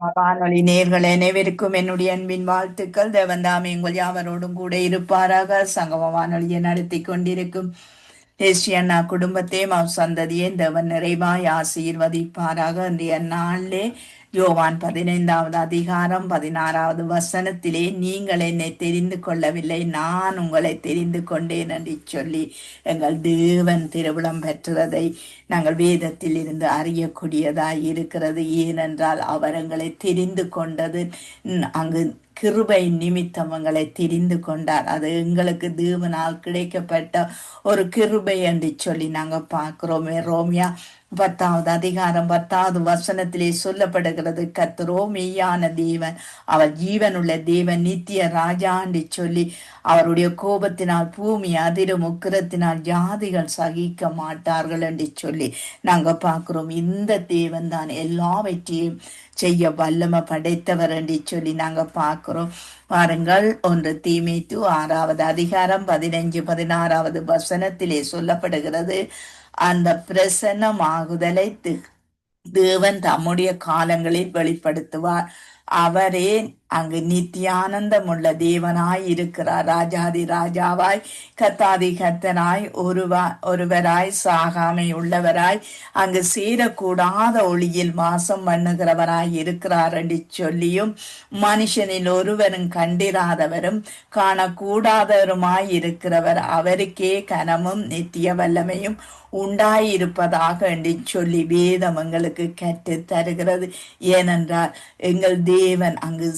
வானொலி நேர்கள் அனைவருக்கும் என்னுடைய அன்பின் வாழ்த்துக்கள். தேவந்தாமே உங்கள் யாவரோடும் கூட இருப்பாராக. சங்கம வானொலியை நடத்தி கொண்டிருக்கும் ஏசியண்ணா குடும்பத்தையும் அவ் சந்ததியை தேவன் நிறைவாய் ஆசீர்வதிப்பாராக. இன்றைய நாளிலே யோவான் பதினைந்தாவது அதிகாரம் பதினாறாவது வசனத்திலே நீங்கள் என்னை தெரிந்து கொள்ளவில்லை நான் உங்களை தெரிந்து கொண்டேன் என்று சொல்லி எங்கள் தேவன் திருவிழம் பெற்றதை நாங்கள் வேதத்தில் இருந்து அறியக்கூடியதாய் இருக்கிறது. ஏனென்றால் அவர் எங்களை தெரிந்து கொண்டது அங்கு கிருபை நிமித்தம் எங்களை தெரிந்து கொண்டார். அது எங்களுக்கு தேவனால் கிடைக்கப்பட்ட ஒரு கிருபை என்று சொல்லி நாங்கள் பார்க்குறோமே. ரோமியா பத்தாவது அதிகாரம் பத்தாவது வசனத்திலே சொல்லப்படுகிறது கத்தரோ மெய்யான தேவன். அவர் ஜீவனுள்ள தேவன் நித்திய ராஜா என்று சொல்லி அவருடைய கோபத்தினால் பூமி அதிரும் உக்கிரத்தினால் ஜாதிகள் சகிக்க மாட்டார்கள் என்று சொல்லி நாங்க பார்க்கிறோம். இந்த தேவன் தான் எல்லாவற்றையும் செய்ய வல்லமை படைத்தவர் என்று சொல்லி நாங்க பார்க்கிறோம். பாருங்கள் ஒன்று தீமைத்து ஆறாவது அதிகாரம் பதினஞ்சு பதினாறாவது வசனத்திலே சொல்லப்படுகிறது அந்த பிரசன்னமாகுதலை தேவன் தம்முடைய காலங்களில் வெளிப்படுத்துவார். அவரே அங்கு நித்தியானந்தம் உள்ள தேவனாய் இருக்கிறார் ராஜாதி ராஜாவாய் கத்தாதி கத்தனாய் ஒருவா ஒருவராய் சாகாமை உள்ளவராய் அங்கு சேரக்கூடாத ஒளியில் வாசம் பண்ணுகிறவராய் இருக்கிறார் என்று சொல்லியும் மனுஷனில் ஒருவரும் கண்டிராதவரும் காணக்கூடாதவருமாய் இருக்கிறவர் அவருக்கே கனமும் நித்திய வல்லமையும் உண்டாயிருப்பதாக என்று சொல்லி வேதம் எங்களுக்கு கற்றுத் தருகிறது ஏனென்றால் எங்கள் தேவன் அங்கு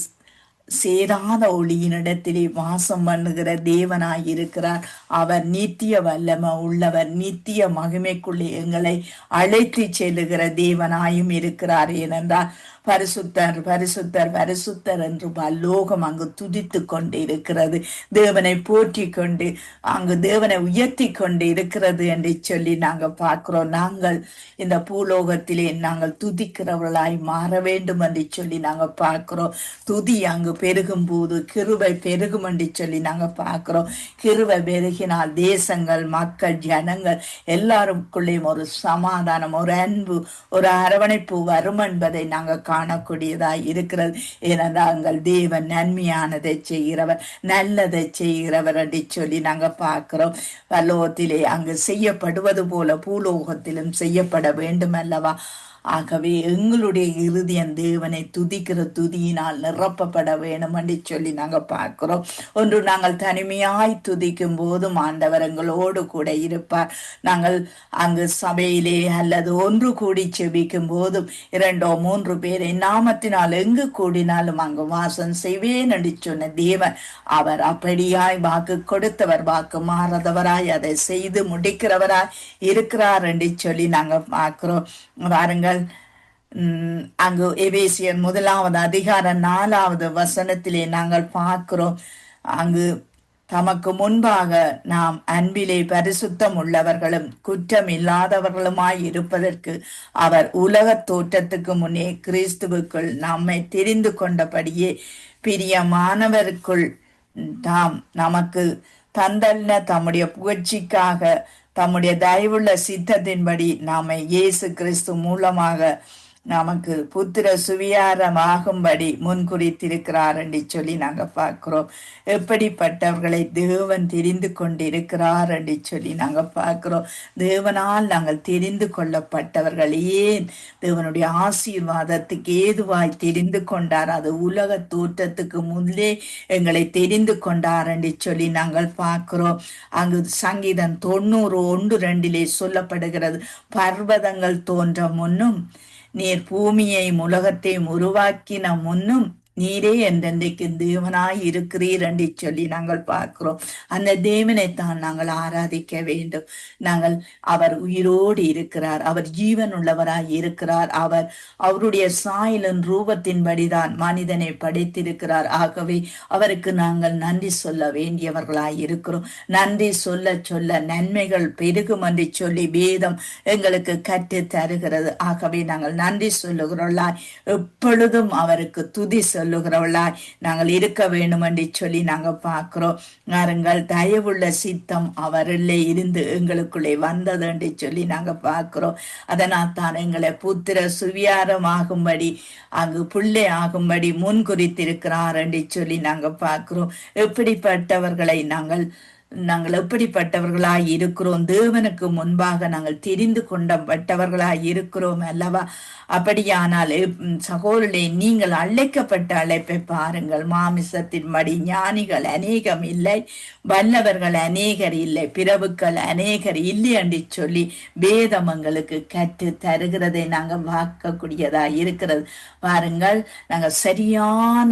சேராத ஒளியினிடத்திலே வாசம் பண்ணுகிற தேவனாய் இருக்கிறார் அவர் நித்திய வல்லம உள்ளவர் நித்திய மகிமைக்குள்ளே எங்களை அழைத்து செல்லுகிற தேவனாயும் இருக்கிறார். ஏனென்றால் பரிசுத்தர் பரிசுத்தர் பரிசுத்தர் என்று பல்லோகம் அங்கு துதித்து கொண்டு இருக்கிறது தேவனை போற்றி கொண்டு அங்கு தேவனை உயர்த்தி கொண்டு இருக்கிறது என்று சொல்லி நாங்கள் பார்க்கிறோம். நாங்கள் இந்த பூலோகத்திலே நாங்கள் துதிக்கிறவர்களாய் மாற வேண்டும் என்று சொல்லி நாங்கள் பார்க்கிறோம். துதி அங்கு பெருகும் போது கிருபை பெருகும் என்று சொல்லி நாங்கள் பார்க்கிறோம். கிருபை பெருகினால் தேசங்கள் மக்கள் ஜனங்கள் எல்லாருக்குள்ளேயும் ஒரு சமாதானம் ஒரு அன்பு ஒரு அரவணைப்பு வரும் என்பதை நாங்கள் காணக்கூடியதா இருக்கிறது. ஏனென்றால் தேவன் நன்மையானதை செய்கிறவர் நல்லதை செய்கிறவர் என்று சொல்லி நாங்க பார்க்கிறோம். பல்லோகத்திலே அங்கு செய்யப்படுவது போல பூலோகத்திலும் செய்யப்பட வேண்டும் அல்லவா ஆகவே எங்களுடைய இருதயம் தேவனை துதிக்கிற துதியினால் நிரப்பப்பட வேணும் என்று சொல்லி நாங்கள் பார்க்கிறோம். ஒன்று நாங்கள் தனிமையாய் துதிக்கும் போதும் ஆண்டவர் எங்களோடு கூட இருப்பார். நாங்கள் அங்கு சபையிலே அல்லது ஒன்று கூடி செபிக்கும் போதும் இரண்டோ மூன்று பேரை நாமத்தினால் எங்கு கூடினாலும் அங்கு வாசம் செய்வேன் என்று சொன்ன தேவன் அவர் அப்படியாய் வாக்கு கொடுத்தவர் வாக்கு மாறாதவராய் அதை செய்து முடிக்கிறவராய் இருக்கிறார் என்று சொல்லி நாங்கள் பார்க்கிறோம். பாருங்கள் உம், அங்கு எபேசியன் முதலாவது அதிகார நாலாவது வசனத்திலே நாங்கள் பார்க்கிறோம். அங்கு தமக்கு முன்பாக நாம் அன்பிலே பரிசுத்தம் உள்ளவர்களும் குற்றம் இல்லாதவர்களுமாய் இருப்பதற்கு அவர் உலக தோற்றத்துக்கு முன்னே கிறிஸ்துவுக்குள் நம்மை தெரிந்து கொண்டபடியே பிரியமானவருக்குள் தாம் நமக்கு தந்தல்ன தம்முடைய புகழ்ச்சிக்காக தம்முடைய தயவுள்ள சித்தத்தின்படி நாம இயேசு கிறிஸ்து மூலமாக நமக்கு புத்திர சுவியாரமாகும்படி முன்குறித்திருக்கிறார் என்று சொல்லி நாங்க பார்க்கிறோம். எப்படிப்பட்டவர்களை தேவன் தெரிந்து கொண்டிருக்கிறார் என்று சொல்லி நாங்க பார்க்கிறோம். தேவனால் நாங்கள் தெரிந்து கொள்ளப்பட்டவர்கள் ஏன்? தேவனுடைய ஆசீர்வாதத்துக்கு ஏதுவாய் தெரிந்து கொண்டார்? அது உலக தோற்றத்துக்கு முன்னே எங்களை தெரிந்து கொண்டார் என்று சொல்லி நாங்கள் பார்க்கிறோம். அங்கு சங்கீதம் தொண்ணூறு ஒன்று ரெண்டிலே சொல்லப்படுகிறது. பர்வதங்கள் தோன்ற முன்னும் நீர் பூமியையும் உலகத்தையும் உருவாக்கின முன்னும் நீரே என்றென்றைக்கு தேவனாய் இருக்கிறீர் என்று சொல்லி நாங்கள் பார்க்கிறோம். அந்த தேவனைத்தான் நாங்கள் ஆராதிக்க வேண்டும். நாங்கள் அவர் உயிரோடு இருக்கிறார். அவர் ஜீவன் உள்ளவராய் இருக்கிறார். அவர் அவருடைய சாயலின் ரூபத்தின்படிதான் மனிதனை படைத்திருக்கிறார். ஆகவே அவருக்கு நாங்கள் நன்றி சொல்ல வேண்டியவர்களாய் இருக்கிறோம். நன்றி சொல்ல சொல்ல நன்மைகள் பெருகும் என்று சொல்லி வேதம் எங்களுக்கு கற்று தருகிறது ஆகவே நாங்கள் நன்றி சொல்லுகிறோம். எப்பொழுதும் அவருக்கு துதி சொல்லுகிறவளாய் நாங்கள் இருக்க வேண்டும் என்று சொல்லி நாங்கள் பார்க்கிறோம். நாங்கள் தயவுள்ள சித்தம் அவரிலே இருந்து எங்களுக்குள்ளே வந்தது என்று சொல்லி நாங்கள் பார்க்கிறோம். அதனால் தான் எங்களை புத்திர சுவியாரம் ஆகும்படி அங்கு பிள்ளை ஆகும்படி முன்குறித்திருக்கிறார் என்று சொல்லி நாங்கள் பார்க்கிறோம். எப்படிப்பட்டவர்களை நாங்கள் நாங்கள் எப்படிப்பட்டவர்களாய் இருக்கிறோம்? தேவனுக்கு முன்பாக நாங்கள் தெரிந்து கொண்டப்பட்டவர்களாய் இருக்கிறோம் அல்லவா? அப்படியானால் சகோதரே நீங்கள் அழைக்கப்பட்ட அழைப்பை பாருங்கள். மாமிசத்தின்படி ஞானிகள் அநேகம் இல்லை. வல்லவர்கள் அநேகர் இல்லை. பிறவுக்கள் அநேகர் இல்லை என்று சொல்லி வேதம் எங்களுக்கு கற்று தருகிறதை நாங்கள் பார்க்கக்கூடியதா இருக்கிறது. பாருங்கள் நாங்கள் சரியான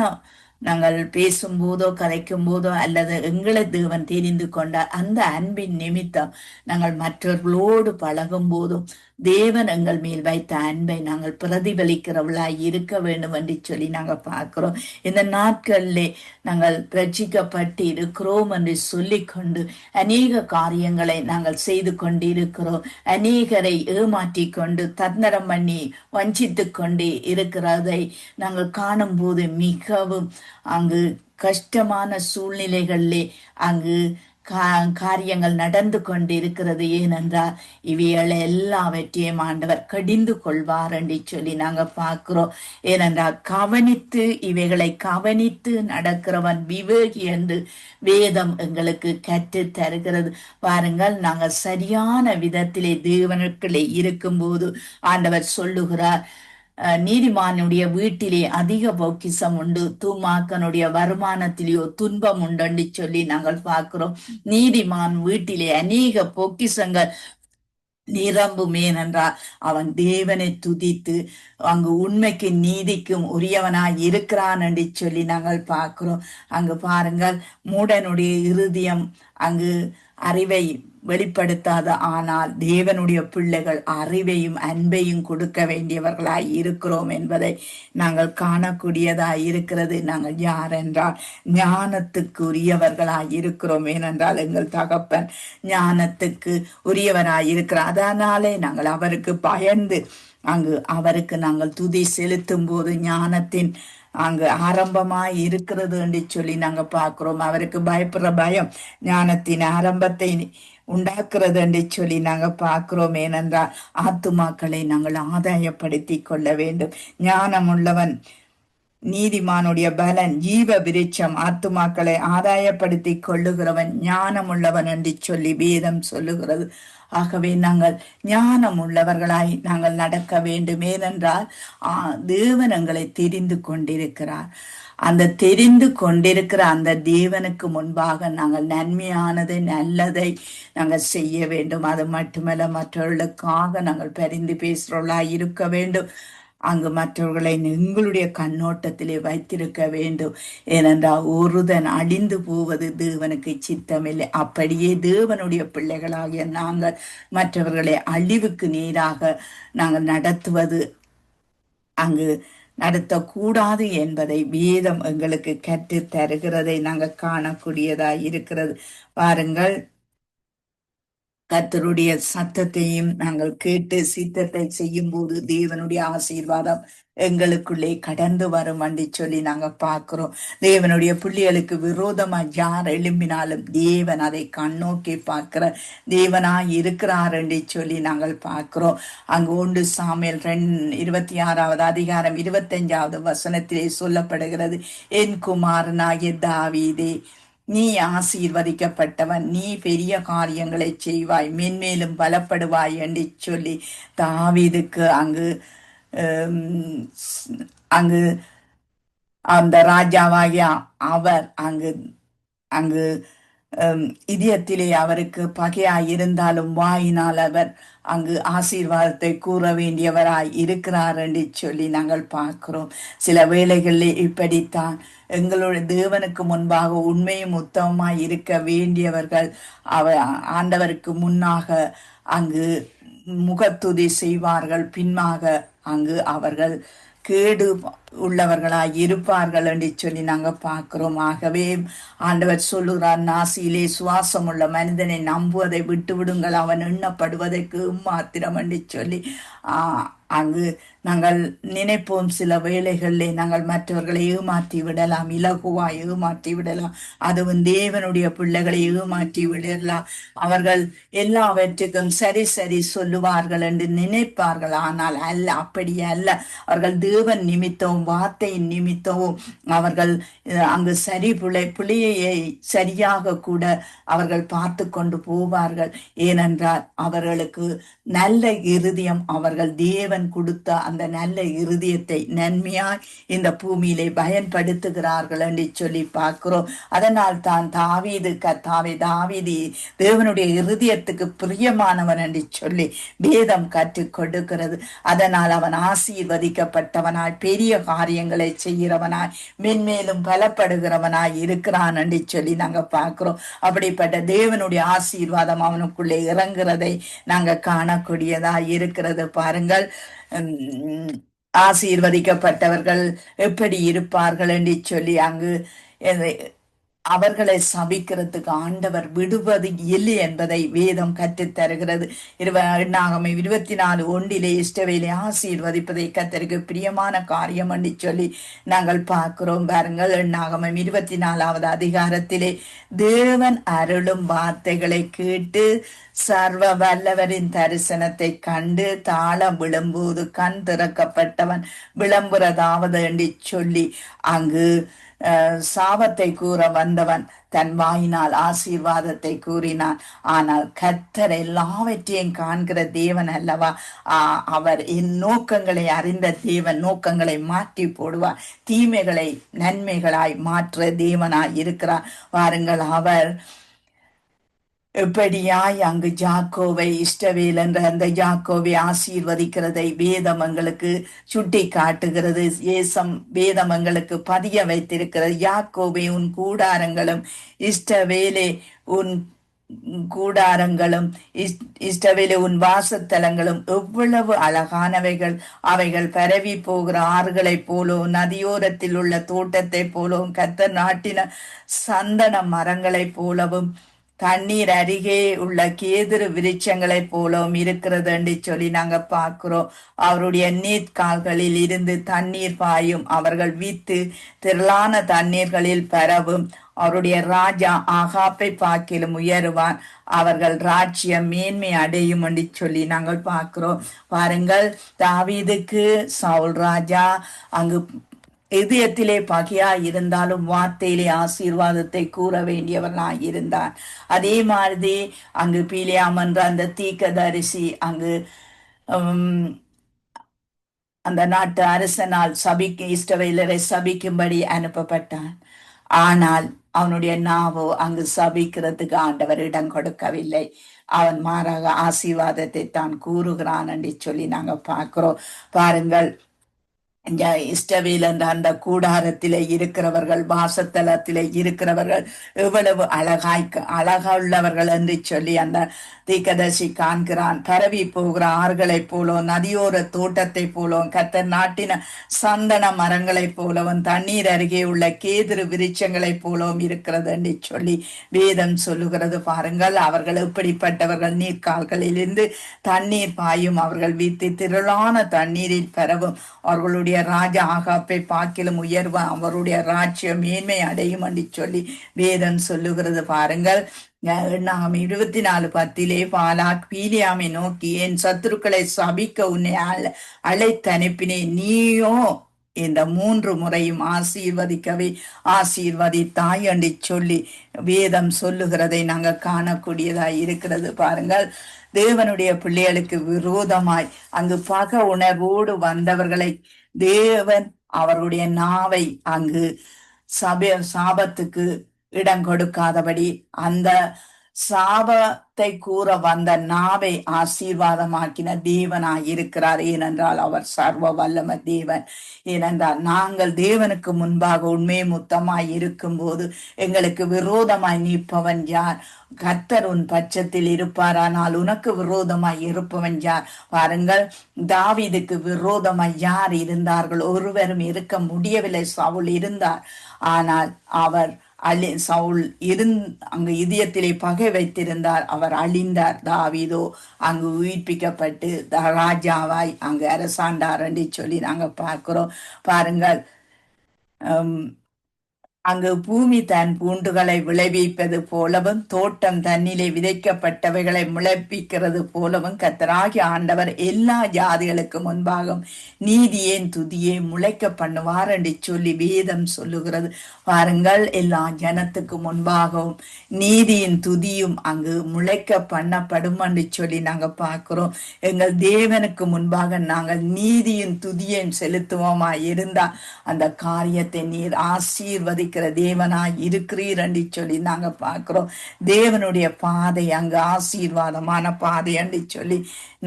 நாங்கள் பேசும்போதோ கதைக்கும் போதோ அல்லது எங்களை தேவன் தெரிந்து கொண்டார் அந்த அன்பின் நிமித்தம் நாங்கள் மற்றவர்களோடு பழகும் போதும் தேவன் எங்கள் மேல் வைத்த அன்பை நாங்கள் பிரதிபலிக்கிறவளாய் இருக்க வேண்டும் என்று சொல்லி நாங்கள் பார்க்கிறோம். இந்த நாட்களிலே நாங்கள் ரட்சிக்கப்பட்டு இருக்கிறோம் என்று சொல்லிக்கொண்டு அநேக காரியங்களை நாங்கள் செய்து கொண்டு இருக்கிறோம் அநேகரை ஏமாற்றி கொண்டு தந்திரம் பண்ணி வஞ்சித்து கொண்டு இருக்கிறதை நாங்கள் காணும்போது மிகவும் அங்கு கஷ்டமான சூழ்நிலைகளிலே அங்கு காரியங்கள் நடந்து கொண்டு இருக்கிறது ஏனென்றால் இவைகள் எல்லாவற்றையும் ஆண்டவர் கடிந்து கொள்வார் என்று சொல்லி நாங்க பார்க்கிறோம். ஏனென்றால் கவனித்து இவைகளை கவனித்து நடக்கிறவன் விவேகி என்று வேதம் எங்களுக்கு கற்று தருகிறது. பாருங்கள் நாங்கள் சரியான விதத்திலே தேவனுக்குள்ளே இருக்கும்போது ஆண்டவர் சொல்லுகிறார் நீதிமானுடைய வீட்டிலே அதிக பொக்கிஷம் உண்டு. தூமாக்கனுடைய வருமானத்திலேயோ துன்பம் உண்டு சொல்லி நாங்கள் பார்க்கிறோம். நீதிமான் வீட்டிலே அநேக பொக்கிஷங்கள் நிரம்புமே என்றால் அவன் தேவனை துதித்து அங்கு உண்மைக்கு நீதிக்கும் உரியவனாய் இருக்கிறான் என்று சொல்லி நாங்கள் பார்க்கிறோம். அங்கு பாருங்கள் மூடனுடைய இருதயம் அங்கு அறிவை வெளிப்படுத்தாத ஆனால் தேவனுடைய பிள்ளைகள் அறிவையும் அன்பையும் கொடுக்க வேண்டியவர்களாய் இருக்கிறோம் என்பதை நாங்கள் காணக்கூடியதாய் இருக்கிறது. நாங்கள் யார் என்றால் ஞானத்துக்கு உரியவர்களாய் இருக்கிறோம். ஏனென்றால் எங்கள் தகப்பன் ஞானத்துக்கு உரியவராய் இருக்கிறார். அதனாலே நாங்கள் அவருக்கு பயந்து அங்கு அவருக்கு நாங்கள் துதி செலுத்தும் போது ஞானத்தின் அங்கு ஆரம்பமாய் இருக்கிறது என்று சொல்லி நாங்க பார்க்கிறோம். அவருக்கு பயப்படுற பயம் ஞானத்தின் ஆரம்பத்தை உண்டாக்குறது என்று சொல்லி நாங்கள் பார்க்கிறோம் ஏனென்றால் ஆத்துமாக்களை நாங்கள் ஆதாயப்படுத்தி கொள்ள வேண்டும். ஞானம் உள்ளவன் நீதிமானுடைய பலன் ஜீவ விருட்சம் ஆத்துமாக்களை ஆதாயப்படுத்தி கொள்ளுகிறவன் ஞானம் உள்ளவன் என்று சொல்லி வேதம் சொல்லுகிறது. ஆகவே நாங்கள் ஞானம் உள்ளவர்களாய் நாங்கள் நடக்க வேண்டும். ஏனென்றால் ஆ, தேவன் எங்களை தெரிந்து கொண்டிருக்கிறார். அந்த தெரிந்து கொண்டிருக்கிற அந்த தேவனுக்கு முன்பாக நாங்கள் நன்மையானதை நல்லதை நாங்கள் செய்ய வேண்டும். அது மட்டுமல்ல மற்றவர்களுக்காக நாங்கள் பரிந்து பேசுகிறவர்களாய் இருக்க வேண்டும். அங்கு மற்றவர்களை எங்களுடைய கண்ணோட்டத்திலே வைத்திருக்க வேண்டும். ஏனென்றால் ஒருதன் அழிந்து போவது தேவனுக்கு சித்தமில்லை. அப்படியே தேவனுடைய பிள்ளைகளாகிய நாங்கள் மற்றவர்களை அழிவுக்கு நீராக நாங்கள் நடத்துவது அங்கு நடத்தக்கூடாது என்பதை வேதம் எங்களுக்கு கற்றுத் தருகிறதை நாங்கள் காணக்கூடியதாக இருக்கிறது பாருங்கள் கர்த்தருடைய சத்தத்தையும் நாங்கள் கேட்டு சித்தத்தை செய்யும் போது தேவனுடைய ஆசீர்வாதம் எங்களுக்குள்ளே கடந்து வரும் என்று சொல்லி நாங்க பார்க்கிறோம். தேவனுடைய பிள்ளைகளுக்கு விரோதமா யார் எழும்பினாலும் தேவன் அதை கண்ணோக்கி பார்க்கிற தேவனா இருக்கிறார் என்று சொல்லி நாங்கள் பார்க்கிறோம். அங்கு ஒன்று சாமியல் ரெண் இருபத்தி ஆறாவது அதிகாரம் இருபத்தஞ்சாவது வசனத்திலே சொல்லப்படுகிறது என் குமாரனாகிய தாவீதே நீ ஆசீர்வதிக்கப்பட்டவன் நீ பெரிய காரியங்களை செய்வாய் மென்மேலும் பலப்படுவாய் என்று சொல்லி தாவீதுக்கு அங்கு அங்கு அந்த ராஜாவாகிய அவர் அங்கு அங்கு இதயத்திலே அவருக்கு பகையாயிருந்தாலும் வாயினால் அவர் அங்கு ஆசீர்வாதத்தை கூற வேண்டியவராய் இருக்கிறார் என்று சொல்லி நாங்கள் பார்க்கிறோம். சில வேளைகளில் இப்படித்தான். எங்களுடைய தேவனுக்கு முன்பாக உண்மையும் உத்தமமாய் இருக்க வேண்டியவர்கள் அவ ஆண்டவருக்கு முன்னாக அங்கு முகத்துதி செய்வார்கள். பின்மாக அங்கு அவர்கள் கேடு உள்ளவர்களாய் இருப்பார்கள் என்று சொல்லி நாங்க பார்க்கிறோம். ஆகவே ஆண்டவர் சொல்லுகிறார் நாசியிலே சுவாசம் உள்ள மனிதனை நம்புவதை விட்டு விடுங்கள் அவன் எண்ணப்படுவதற்கு மாத்திரம் என்று சொல்லி ஆஹ் அங்கு நாங்கள் நினைப்போம். சில வேளைகளிலே நாங்கள் மற்றவர்களை ஏமாற்றி விடலாம் இலகுவாய் ஏமாற்றி விடலாம். அதுவும் தேவனுடைய பிள்ளைகளை ஏமாற்றி விடலாம். அவர்கள் எல்லாவற்றுக்கும் சரி சரி சொல்லுவார்கள் என்று நினைப்பார்கள். ஆனால் அல்ல அப்படி அல்ல. அவர்கள் தேவன் நிமித்தம் நிமித்தமும் வார்த்தையின் நிமித்தமும் அவர்கள் அங்கு சரி பிழை பிள்ளையை சரியாக கூட அவர்கள் பார்த்து கொண்டு போவார்கள். ஏனென்றால் அவர்களுக்கு நல்ல இருதயம் அவர்கள் தேவன் கொடுத்த அந்த நல்ல இருதயத்தை நன்மையாய் இந்த பூமியிலே பயன்படுத்துகிறார்கள் என்று சொல்லி பார்க்கிறோம். அதனால் தான் தாவீது கத்தாவே தாவீதி தேவனுடைய இருதயத்துக்கு பிரியமானவன் என்று சொல்லி வேதம் கற்றுக் கொடுக்கிறது. அதனால் அவன் ஆசீர்வதிக்கப்பட்டவனால் பெரிய காரியங்களை செய்கிறவனாய் மென்மேலும் பலப்படுகிறவனாய் இருக்கிறான் என்று சொல்லி நாங்க பார்க்கிறோம். அப்படிப்பட்ட தேவனுடைய ஆசீர்வாதம் அவனுக்குள்ளே இறங்குறதை நாங்க காணக்கூடியதா இருக்கிறது. பாருங்கள் ஆசீர்வதிக்கப்பட்டவர்கள் எப்படி இருப்பார்கள் என்று சொல்லி அங்கு எதை- அவர்களை சபிக்கிறதுக்கு ஆண்டவர் விடுவது இல்லை என்பதை வேதம் கற்றுத் தருகிறது. இருவ எண்ணாகமை இருபத்தி நாலு ஒன்றிலே இஷ்டவேலை ஆசீர்வதிப்பதை கத்தருக்கு பிரியமான காரியம் என்று சொல்லி நாங்கள் பார்க்கிறோம். பாருங்கள் எண்ணாகமம் இருபத்தி நாலாவது அதிகாரத்திலே தேவன் அருளும் வார்த்தைகளை கேட்டு சர்வ வல்லவரின் தரிசனத்தை கண்டு தாளம் விழும்போது கண் திறக்கப்பட்டவன் விளம்புறதாவது என்று சொல்லி அங்கு சாபத்தை கூற வந்தவன் தன் வாயினால் ஆசீர்வாதத்தை கூறினான். ஆனால் கர்த்தர் எல்லாவற்றையும் காண்கிற தேவன் அல்லவா? அவர் என் நோக்கங்களை அறிந்த தேவன் நோக்கங்களை மாற்றி போடுவார். தீமைகளை நன்மைகளாய் மாற்ற தேவனாய் இருக்கிறார். வாருங்கள் அவர் எப்படியாய் அங்கு ஜாக்கோவை இஷ்டவேல் என்ற அந்த ஜாக்கோவை ஆசீர்வதிக்கிறதை வேதம் எங்களுக்கு சுட்டி காட்டுகிறது. ஏசம் வேதம் எங்களுக்கு பதிய வைத்திருக்கிறது. யாக்கோவே உன் கூடாரங்களும் இஷ்டவேலே உன் கூடாரங்களும் இஸ்- இஷ்டவேலே உன் வாசத்தலங்களும் எவ்வளவு அழகானவைகள். அவைகள் பரவி போகிற ஆறுகளைப் போலோ நதியோரத்தில் உள்ள தோட்டத்தைப் போலவும் கத்த நாட்டின சந்தன மரங்களைப் போலவும் தண்ணீர் அருகே உள்ள கேதுரு விருட்சங்களைப் போலவும் இருக்கிறது என்று சொல்லி நாங்க பார்க்கிறோம். அவருடைய நீர்கால்களில் இருந்து தண்ணீர் பாயும். அவர்கள் வீத்து திரளான தண்ணீர்களில் பரவும். அவருடைய ராஜா ஆகாப்பை பார்க்கிலும் உயருவான் அவர்கள் ராஜ்யம் மேன்மை அடையும் என்று சொல்லி நாங்கள் பார்க்கிறோம். பாருங்கள் தாவீதுக்கு சவுல் ராஜா அங்கு இதயத்திலே பகையா இருந்தாலும் வார்த்தையிலே ஆசீர்வாதத்தை கூற வேண்டியவனாய் இருந்தான். அதே மாதிரி அங்கு பீலியாம் என்ற அந்த தீக்கதரிசி அங்கு அந்த நாட்டு அரசனால் சபிக்கு இஷ்டவேலரை சபிக்கும்படி அனுப்பப்பட்டான். ஆனால் அவனுடைய நாவோ அங்கு சபிக்கிறதுக்கு ஆண்டவர் இடம் கொடுக்கவில்லை. அவன் மாறாக ஆசீர்வாதத்தை தான் கூறுகிறான் என்று சொல்லி நாங்க பார்க்கிறோம். பாருங்கள் இந்த இஷ்டவேல் என்ற அந்த கூடாரத்திலே இருக்கிறவர்கள் வாசத்தலத்திலே இருக்கிறவர்கள் எவ்வளவு அழகாய் அழகா உள்ளவர்கள் என்று சொல்லி அந்த தீக்கதர்சி காண்கிறான். பரவி போகிற ஆறுகளைப் போலோ நதியோர தோட்டத்தைப் போலோ கத்த நாட்டின சந்தன மரங்களைப் போலவும் தண்ணீர் அருகே உள்ள கேதுரு விருட்சங்களைப் போலவும் இருக்கிறது என்று சொல்லி வேதம் சொல்லுகிறது. பாருங்கள் அவர்கள் எப்படிப்பட்டவர்கள்? நீர்க்கால்களிலிருந்து தண்ணீர் பாயும் அவர்கள் வீத்து திரளான தண்ணீரில் பெறவும் அவர்களுடைய ராஜ ஆகாப்பை பார்க்கிலும் உயர்வு அவருடைய ராஜ்யம் மேன்மை அடையும் என்று சொல்லி வேதம் சொல்லுகிறது. பாருங்கள். நாம் இருபத்தி நாலு பத்திலே பாலாக் பீலியாமை நோக்கி என் சத்துருக்களை சபிக்க உன்னை அழைத்து அனுப்பினேன் நீயோ இந்த மூன்று முறையும் ஆசீர்வதிக்கவே ஆசீர்வதித்தாய் என்று சொல்லி வேதம் சொல்லுகிறதை நாங்கள் காணக்கூடியதாய் இருக்கிறது. பாருங்கள். தேவனுடைய பிள்ளைகளுக்கு விரோதமாய் அங்கு பக உணர்வோடு வந்தவர்களை தேவன் அவருடைய நாவை அங்கு சபை சாபத்துக்கு இடம் கொடுக்காதபடி அந்த சாபத்தை கூற வந்த நாவை ஆசீர்வாதமாக்கின தேவனாய் இருக்கிறார். ஏனென்றால் அவர் சர்வ வல்லம தேவன். ஏனென்றால் நாங்கள் தேவனுக்கு முன்பாக உண்மை முத்தமாய் இருக்கும்போது எங்களுக்கு விரோதமாய் நிற்பவன் யார்? கர்த்தர் உன் பட்சத்தில் இருப்பாரானால் உனக்கு விரோதமாய் இருப்பவன் யார்? பாருங்கள் தாவிதுக்கு விரோதமாய் யார் இருந்தார்கள்? ஒருவரும் இருக்க முடியவில்லை. சவுல் இருந்தார். ஆனால் அவர் அழி சவுல் இருந் அங்கு இதயத்திலே பகை வைத்திருந்தார். அவர் அழிந்தார். தாவிதோ அங்கு உயிர்ப்பிக்கப்பட்டு த- ராஜாவாய் அங்கு அரசாண்டார் என்று சொல்லி நாங்கள் பார்க்கிறோம். பாருங்கள் அங்கு பூமி தன் பூண்டுகளை விளைவிப்பது போலவும் தோட்டம் தன்னிலே விதைக்கப்பட்டவைகளை முளைப்பிக்கிறது போலவும் கத்தராகி ஆண்டவர் எல்லா ஜாதிகளுக்கு முன்பாகும் நீதியேன் துதியே முளைக்க பண்ணுவார் என்று சொல்லி வேதம் சொல்லுகிறது. பாருங்கள் எல்லா ஜனத்துக்கு முன்பாகவும் நீதியின் துதியும் அங்கு முளைக்க பண்ணப்படும் என்று சொல்லி நாங்கள் பார்க்கிறோம். எங்கள் தேவனுக்கு முன்பாக நாங்கள் நீதியின் துதியையும் செலுத்துவோமா இருந்தா அந்த காரியத்தை நீர் இருக்கிற தேவனாய் இருக்கிறீர் அண்டி சொல்லி நாங்க பார்க்கிறோம். தேவனுடைய பாதை அங்கு ஆசீர்வாதமான பாதை என்று சொல்லி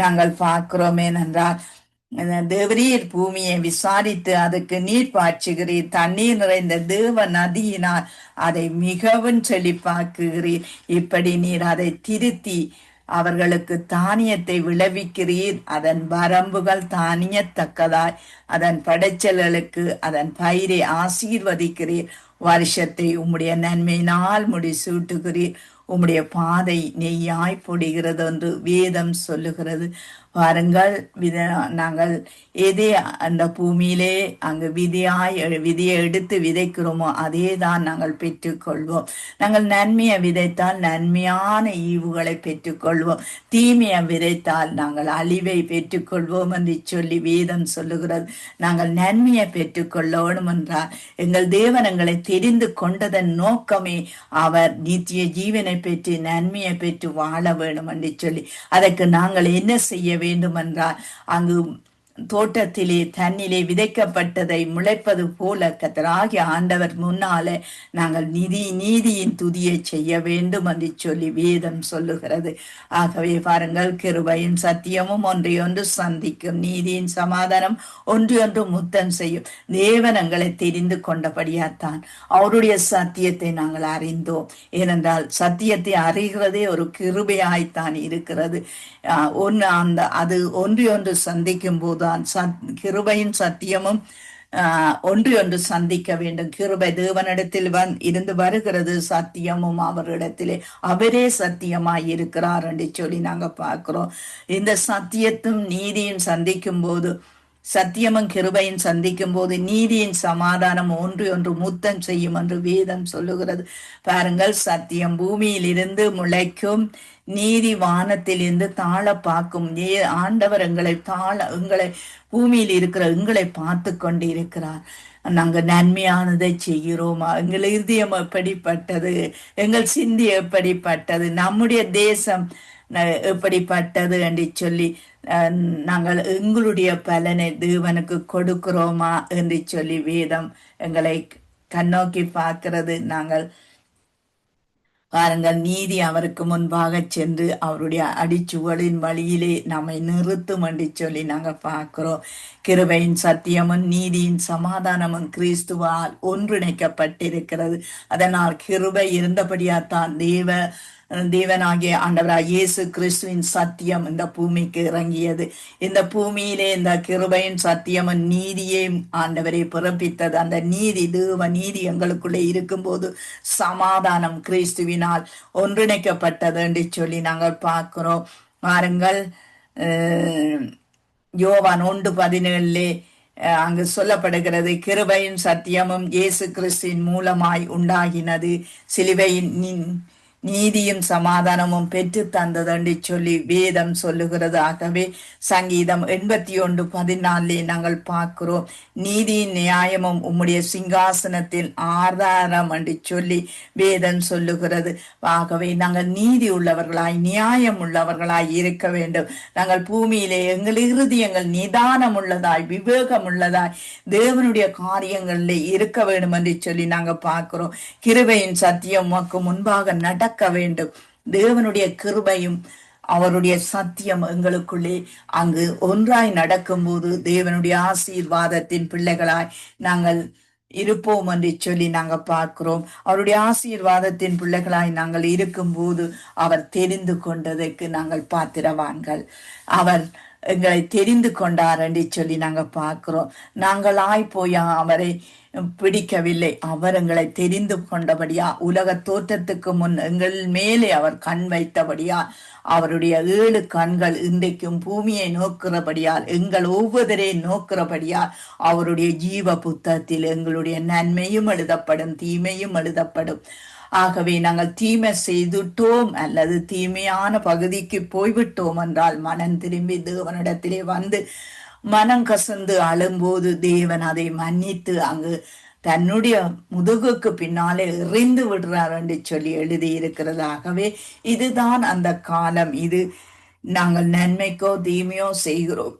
நாங்கள் பார்க்கிறோம் ஏனென்றால் தேவரீர் பூமியை விசாரித்து அதுக்கு நீர் பாய்ச்சுகிறீர். தண்ணீர் நிறைந்த தேவ நதியினால் அதை மிகவும் செழிப்பாக்குகிறீர். இப்படி நீர் அதை திருத்தி அவர்களுக்கு தானியத்தை விளைவிக்கிறீர். அதன் வரம்புகள் தானியத்தக்கதாய். அதன் படைச்சல்களுக்கு அதன் பயிரை ஆசீர்வதிக்கிறீர். வருஷத்தை உம்முடைய நன்மையினால் முடிசூட்டுகிறீர். உம்முடைய பாதை நெய்யாய் பொடிகிறது என்று வேதம் சொல்லுகிறது. பாருங்கள் வித நாங்கள் எதே அந்த பூமியிலே அங்கு விதியாய் எ- விதியை எடுத்து விதைக்கிறோமோ அதே தான் நாங்கள் பெற்றுக்கொள்வோம். நாங்கள் நன்மையை விதைத்தால் நன்மையான ஈவுகளை பெற்றுக்கொள்வோம். தீமையை விதைத்தால் நாங்கள் அழிவை பெற்றுக்கொள்வோம் என்று சொல்லி வேதம் சொல்லுகிறது. நாங்கள் நன்மையை பெற்றுக்கொள்ளணும் என்றால் எங்கள் தேவன் எங்களை தெரிந்து கொண்டதன் நோக்கமே அவர் நித்திய ஜீவனை பெற்று நன்மையை பெற்று வாழ வேண்டும் என்று சொல்லி. அதற்கு நாங்கள் என்ன செய்ய வேண்டும் என்றால் அங்கு தோட்டத்திலே தன்னிலே விதைக்கப்பட்டதை முளைப்பது போல கத்தராகிய ஆண்டவர் முன்னாலே நாங்கள் நிதி நீதியின் துதியை செய்ய வேண்டும் என்று சொல்லி வேதம் சொல்லுகிறது. ஆகவே பாருங்கள் கிருபையும் சத்தியமும் ஒன்றையொன்று சந்திக்கும் நீதியின் சமாதானம் ஒன்றையொன்று முத்தம் செய்யும் தேவனங்களை தெரிந்து கொண்டபடியாத்தான் அவருடைய சத்தியத்தை நாங்கள் அறிந்தோம். ஏனென்றால் சத்தியத்தை அறிகிறதே ஒரு கிருபையாய்த்தான் இருக்கிறது. ஒன்று அந்த அது ஒன்று ஒன்று சந்திக்கும் போதுதான் சத் கிருபையும் சத்தியமும் ஆஹ் ஒன்று ஒன்று சந்திக்க வேண்டும். கிருபை தேவனிடத்தில் வந் இருந்து வருகிறது. சத்தியமும் அவரிடத்திலே. அவரே சத்தியமாய் இருக்கிறார் என்று சொல்லி நாங்க பார்க்கிறோம். இந்த சத்தியத்தும் நீதியும் சந்திக்கும் போது சத்தியமும் கிருபையும் சந்திக்கும் போது நீதியின் சமாதானம் ஒன்று ஒன்று முத்தம் செய்யும் என்று வேதம் சொல்லுகிறது. பாருங்கள் சத்தியம் பூமியில் இருந்து முளைக்கும் நீதி வானத்திலிருந்து தாழ பார்க்கும் ஏ ஆண்டவர் எங்களை தாழ எங்களை பூமியில் இருக்கிற எங்களை பார்த்து கொண்டு இருக்கிறார் நாங்கள் நன்மையானதை செய்கிறோமா. எங்கள் இருதயம் எப்படிப்பட்டது? எங்கள் சிந்தி எப்படிப்பட்டது? நம்முடைய தேசம் எப்படிப்பட்டது? என்று சொல்லி நாங்கள் எங்களுடைய பலனை தேவனுக்கு கொடுக்கிறோமா என்று சொல்லி வேதம் எங்களை கண்ணோக்கி பார்க்கிறது. நாங்கள் பாருங்கள் நீதி அவருக்கு முன்பாக சென்று அவருடைய அடிச்சுவலின் வழியிலே நம்மை நிறுத்தும் என்று சொல்லி நாங்க பார்க்கிறோம். கிருபையின் சத்தியமும் நீதியின் சமாதானமும் கிறிஸ்துவால் ஒன்றிணைக்கப்பட்டிருக்கிறது. அதனால் கிருபை இருந்தபடியாத்தான் தேவ தேவனாகிய ஆண்டவராக இயேசு கிறிஸ்துவின் சத்தியம் இந்த பூமிக்கு இறங்கியது. இந்த பூமியிலே இந்த கிருபையின் சத்தியமும் நீதியையும் ஆண்டவரை பிறப்பித்தது. அந்த நீதி தேவ நீதி எங்களுக்குள்ளே இருக்கும்போது சமாதானம் கிறிஸ்துவினால் ஒன்றிணைக்கப்பட்டது என்று சொல்லி நாங்கள் பார்க்கிறோம். பாருங்கள் யோவான் ஒன்று பதினேழுலே அங்கு சொல்லப்படுகிறது கிருபையும் சத்தியமும் இயேசு கிறிஸ்துவின் மூலமாய் உண்டாகினது. சிலுவையின் நீதியும் சமாதானமும் பெற்று தந்ததென்று சொல்லி வேதம் சொல்லுகிறது. ஆகவே சங்கீதம் எண்பத்தி ஒன்று பதினாலே நாங்கள் பார்க்கிறோம் நீதியின் நியாயமும் உம்முடைய சிங்காசனத்தில் ஆதாரம் என்று சொல்லி வேதம் சொல்லுகிறது. ஆகவே நாங்கள் நீதி உள்ளவர்களாய் நியாயம் உள்ளவர்களாய் இருக்க வேண்டும். நாங்கள் பூமியிலே எங்கள் இருதயங்கள் நிதானம் உள்ளதாய் விவேகம் உள்ளதாய் தேவனுடைய காரியங்களில் இருக்க வேண்டும் என்று சொல்லி நாங்கள் பார்க்கிறோம். கிருபையின் சத்தியம் உமக்கு முன்பாக நடக்க நடக்க வேண்டும். தேவனுடைய கிருபையும் அவருடைய சத்தியம் எங்களுக்குள்ளே அங்கு ஒன்றாய் நடக்கும்போது தேவனுடைய ஆசீர்வாதத்தின் பிள்ளைகளாய் நாங்கள் இருப்போம் என்று சொல்லி நாங்க பார்க்கிறோம். அவருடைய ஆசீர்வாதத்தின் பிள்ளைகளாய் நாங்கள் இருக்கும்போது அவர் தெரிந்து கொண்டதற்கு நாங்கள் பாத்திரவான்கள். அவர் எங்களை தெரிந்து கொண்டார் என்று சொல்லி நாங்க பார்க்கிறோம். நாங்களாய் போய் அவரை பிடிக்கவில்லை. அவர் எங்களை தெரிந்து கொண்டபடியா உலக தோற்றத்துக்கு முன் எங்கள் மேலே அவர் கண் வைத்தபடியா அவருடைய ஏழு கண்கள் இன்றைக்கும் பூமியை நோக்கிறபடியால் எங்கள் ஒவ்வொருவரை நோக்கிறபடியால் அவருடைய ஜீவ புத்தகத்தில் எங்களுடைய நன்மையும் எழுதப்படும் தீமையும் எழுதப்படும். ஆகவே நாங்கள் தீமை செய்துட்டோம் அல்லது தீமையான பகுதிக்கு போய்விட்டோம் என்றால் மனம் திரும்பி தேவனிடத்திலே வந்து மனம் கசந்து அழும்போது தேவன் அதை மன்னித்து அங்கு தன்னுடைய முதுகுக்கு பின்னாலே எறிந்து விடுறார் என்று சொல்லி எழுதி இருக்கிறதாகவே இதுதான் அந்த காலம். இது நாங்கள் நன்மைக்கோ தீமையோ செய்கிறோம்.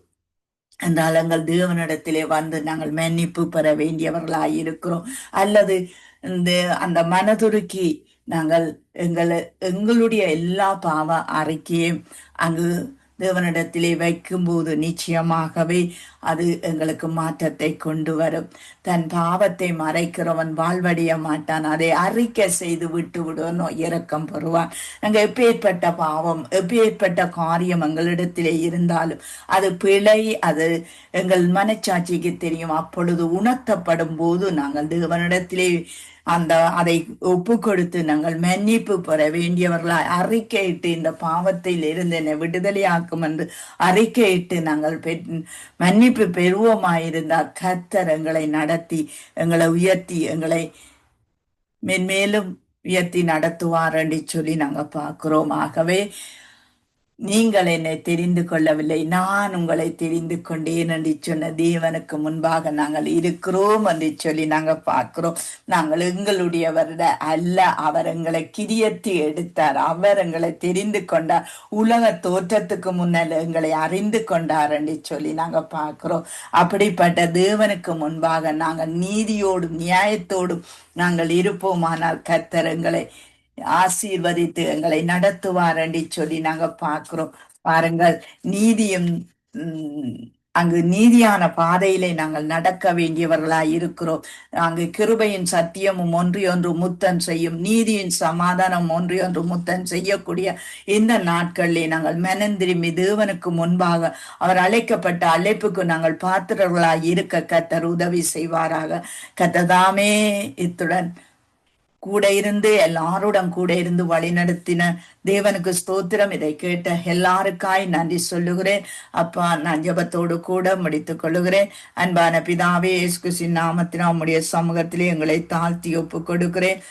என்றால் எங்கள் தேவனிடத்திலே வந்து நாங்கள் மன்னிப்பு பெற வேண்டியவர்களாய் இருக்கிறோம். அல்லது இந்த அந்த மனதுருக்கி நாங்கள் எங்களை எங்களுடைய எல்லா பாவ அறிக்கையும் அங்கு தேவனிடத்திலே வைக்கும்போது நிச்சயமாகவே அது எங்களுக்கு மாற்றத்தை கொண்டு வரும். தன் பாவத்தை மறைக்கிறவன் வாழ்வடைய மாட்டான். அதை அறிக்கை செய்து விட்டு விடுவனும் இறக்கம் பெறுவான். நாங்கள் எப்பேற்பட்ட பாவம் எப்பேற்பட்ட காரியம் எங்களிடத்திலே இருந்தாலும் அது பிழை அது எங்கள் மனச்சாட்சிக்கு தெரியும். அப்பொழுது உணர்த்தப்படும் போது நாங்கள் தேவனிடத்திலே அந்த அதை ஒப்பு கொடுத்து நாங்கள் மன்னிப்பு பெற வேண்டியவர்களாய் அறிக்கையிட்டு இந்த பாவத்தில் இருந்து என்னை விடுதலையாக்கும் என்று அறிக்கையிட்டு நாங்கள் மன்னிப்பு பெறுவோமாயிருந்தால் கத்தர் எங்களை நடத்தி எங்களை உயர்த்தி எங்களை மென்மேலும் உயர்த்தி நடத்துவார் என்று சொல்லி நாங்கள் பார்க்கிறோம். ஆகவே நீங்கள் என்னை தெரிந்து கொள்ளவில்லை. நான் உங்களை தெரிந்து கொண்டேன் என்று சொன்ன தேவனுக்கு முன்பாக நாங்கள் இருக்கிறோம் என்று சொல்லி நாங்கள் பார்க்கிறோம். நாங்கள் எங்களுடையவரிட அல்ல. அவர் எங்களை கிரியத்தி எடுத்தார். அவர் எங்களை தெரிந்து கொண்டார். உலக தோற்றத்துக்கு முன்னால் எங்களை அறிந்து கொண்டார் என்று சொல்லி நாங்கள் பார்க்கிறோம். அப்படிப்பட்ட தேவனுக்கு முன்பாக நாங்கள் நீதியோடும் நியாயத்தோடும் நாங்கள் இருப்போமானால் கர்த்தர் எங்களை ஆசீர்வதித்து எங்களை நடத்துவார் என்று சொல்லி நாங்க பார்க்கிறோம். பாருங்கள் நீதியும் அங்கு நீதியான பாதையிலே நாங்கள் நடக்க வேண்டியவர்களாய் இருக்கிறோம். அங்கு கிருபையின் சத்தியமும் ஒன்றியொன்று முத்தன் செய்யும் நீதியின் சமாதானம் ஒன்றியொன்று முத்தன் செய்யக்கூடிய இந்த நாட்களிலே நாங்கள் மெனந்திரும்பி தேவனுக்கு முன்பாக அவர் அழைக்கப்பட்ட அழைப்புக்கு நாங்கள் பாத்திரர்களாய் இருக்க கத்தர் உதவி செய்வாராக. கத்ததாமே இத்துடன். கூட இருந்து எல்லாருடன் கூட இருந்து வழி நடத்தின தேவனுக்கு ஸ்தோத்திரம். இதை கேட்ட எல்லாருக்காய் நன்றி சொல்லுகிறேன். அப்பா நான் ஜபத்தோடு கூட முடித்துக் கொள்ளுகிறேன். அன்பான பிதாவே இயேசுசின் நாமத்தினா உம்முடைய சமூகத்திலே எங்களை தாழ்த்தி ஒப்பு கொடுக்கிறேன்.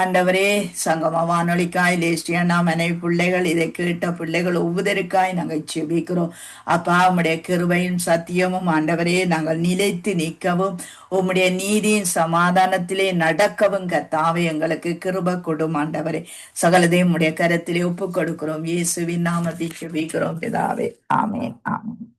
ஆண்டவரே சங்கம வானொலிக்காய் லேஸ்டியானா மனைவி பிள்ளைகள் இதை கேட்ட பிள்ளைகள் ஒவ்வொருக்காய் நாங்கள் செபிக்கிறோம் அப்பா உம்முடைய கிருபையும் சத்தியமும் ஆண்டவரே நாங்கள் நிலைத்து நிற்கவும் உம்முடைய நீதியின் சமாதானத்திலே நடக்கவும் கத்தாவே எங்களுக்கு கிருப கொடும் ஆண்டவரே. சகலதையும் உடைய கரத்திலே ஒப்பு கொடுக்கிறோம் இயேசுவின் நாமத்தை செபிக்கிறோம் பிதாவே ஆமேன் ஆமேன்.